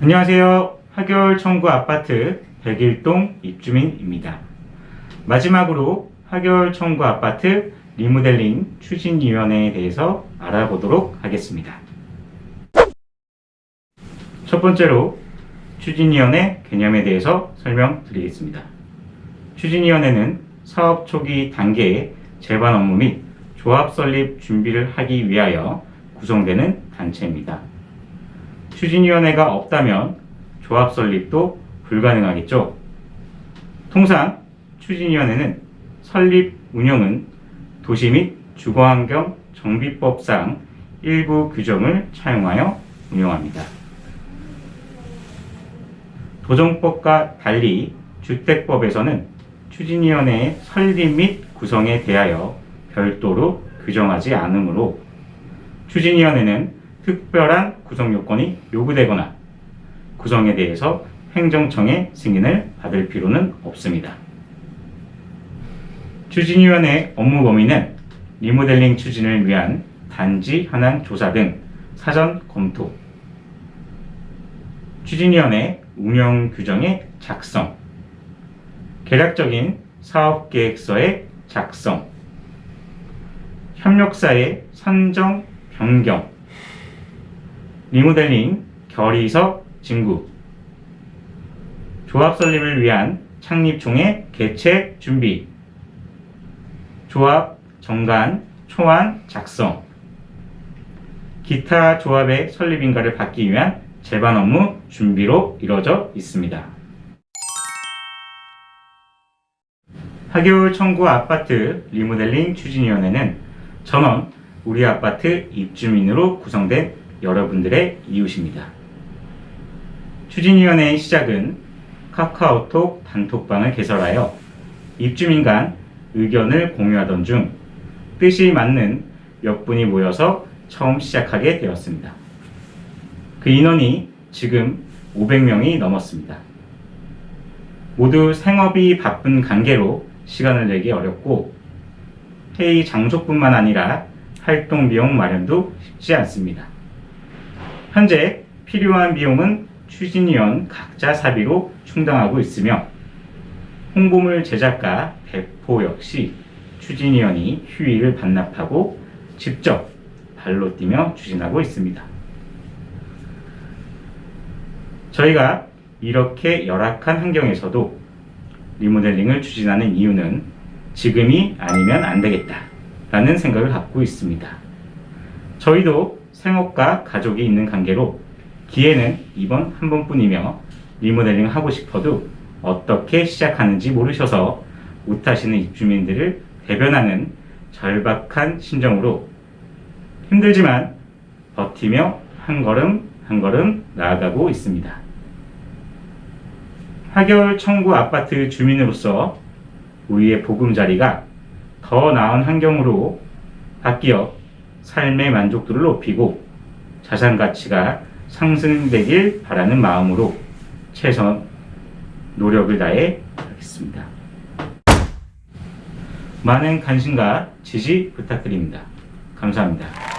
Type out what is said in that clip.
안녕하세요. 하결 청구 아파트 101동 입주민입니다. 마지막으로 하결 청구 아파트 리모델링 추진위원회에 대해서 알아보도록 하겠습니다. 첫 번째로 추진위원회 개념에 대해서 설명드리겠습니다. 추진위원회는 사업 초기 단계의 제반 업무 및 조합 설립 준비를 하기 위하여 구성되는 단체입니다. 추진위원회가 없다면 조합 설립도 불가능하겠죠. 통상 추진위원회는 설립 운영은 도시 및 주거환경 정비법상 일부 규정을 차용하여 운영합니다. 도정법과 달리 주택법에서는 추진위원회의 설립 및 구성에 대하여 별도로 규정하지 않으므로 추진위원회는 특별한 구성 요건이 요구되거나 구성에 대해서 행정청의 승인을 받을 필요는 없습니다. 추진위원회 업무 범위는 리모델링 추진을 위한 단지 현황 조사 등 사전 검토, 추진위원회 운영 규정의 작성, 개략적인 사업 계획서의 작성, 협력사의 선정, 변경, 리모델링 결의서 진구, 조합 설립을 위한 창립총회 개최 준비, 조합 정관 초안 작성, 기타 조합의 설립인가를 받기 위한 제반 업무 준비로 이루어져 있습니다. 하겨울 청구 아파트 리모델링 추진위원회는 전원 우리 아파트 입주민으로 구성된 여러분들의 이웃입니다. 추진위원회의 시작은 카카오톡 단톡방을 개설하여 입주민 간 의견을 공유하던 중 뜻이 맞는 몇 분이 모여서 처음 시작하게 되었습니다. 그 인원이 지금 500명이 넘었습니다. 모두 생업이 바쁜 관계로 시간을 내기 어렵고 회의 장소뿐만 아니라 활동 비용 마련도 쉽지 않습니다. 현재 필요한 비용은 추진위원 각자 사비로 충당하고 있으며 홍보물 제작과 배포 역시 추진위원이 휴일을 반납하고 직접 발로 뛰며 추진하고 있습니다. 저희가 이렇게 열악한 환경에서도 리모델링을 추진하는 이유는 지금이 아니면 안 되겠다 라는 생각을 갖고 있습니다. 저희도 생업과 가족이 있는 관계로 기회는 이번 한 번뿐이며 리모델링 하고 싶어도 어떻게 시작하는지 모르셔서 못하시는 입주민들을 대변하는 절박한 심정으로 힘들지만 버티며 한 걸음 한 걸음 나아가고 있습니다. 하결 청구 아파트 주민으로서 우리의 보금자리가 더 나은 환경으로 바뀌어 삶의 만족도를 높이고 자산 가치가 상승되길 바라는 마음으로 최선 노력을 다해 하겠습니다. 많은 관심과 지지 부탁드립니다. 감사합니다.